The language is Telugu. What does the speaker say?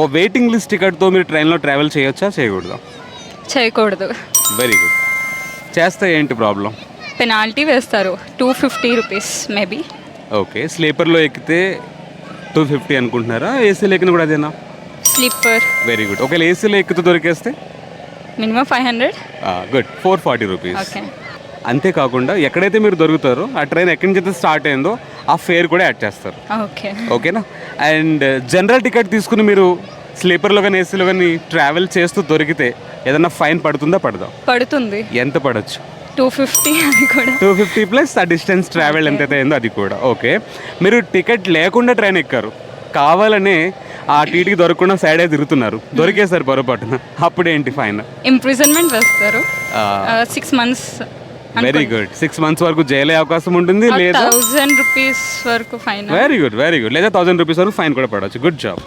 ఓ వెయిటింగ్ లిస్ట్ టికెట్తో మీరు ట్రైన్లో ట్రావెల్ చేయొచ్చా? చేయకూడదా? చేయకూడదు. వెరీ గుడ్ చేస్తే ఏంటి ప్రాబ్లం పెనాల్టీ వేస్తారు. Two fifty rupees maybe okay స్లీపర్లో ఎక్కితే టూ ఫిఫ్టీ అనుకుంటున్నారా? ఏసీలో ఎక్కిన కూడా అదేనా? స్లీపర్ వెరీ గుడ్ ఒకవేళ ఏసీలో ఎక్కితే దొరికేస్తే? Minimum five hundred good four forty rupees okay అంతేకాకుండా ఎక్కడైతే మీరు దొరుకుతారో ఆ ట్రైన్ ఎక్కడి నుంచి అయితే స్టార్ట్ అయిందో ఆ ఫేర్ కూడా యాడ్ చేస్తారు. ఓకే. ఓకేనా? అండ్ జనరల్ టికెట్ తీసుకుని మీరు స్లీపర్లో కానీ ఏసీలో కానీ ట్రావెల్ చేస్తూ దొరికితే ఏదైనా ఫైన్ పడుతుందా? పడదా? పడుతుంది. ఎంత పడచ్చు? టూ ఫిఫ్టీ అది కూడా. టూ ఫిఫ్టీ ప్లస్ ఆ డిస్టెన్స్ ట్రావెల్ ఎంతైతే అయిందో అది కూడా. ఓకే. మీరు టికెట్ లేకుండా ట్రైన్ ఎక్కారు. కావాలనే ఆ టీటీకి దొరకకుండా సైడే తిరుగుతున్నారు. దొరికేసారు పొరపాటున. అప్పుడు ఏంటి ఫైన్? ఇంప్రిజన్మెంట్ వేస్తారు. Six months very good six months వరకు జైలు అవకాశం ఉంటుంది లేదా థౌజండ్ రూపీస్ వరకు fine very good very good లేదా థౌసండ్ రూపీస్ వరకు ఫైన్ కూడా పడవచ్చు. Good job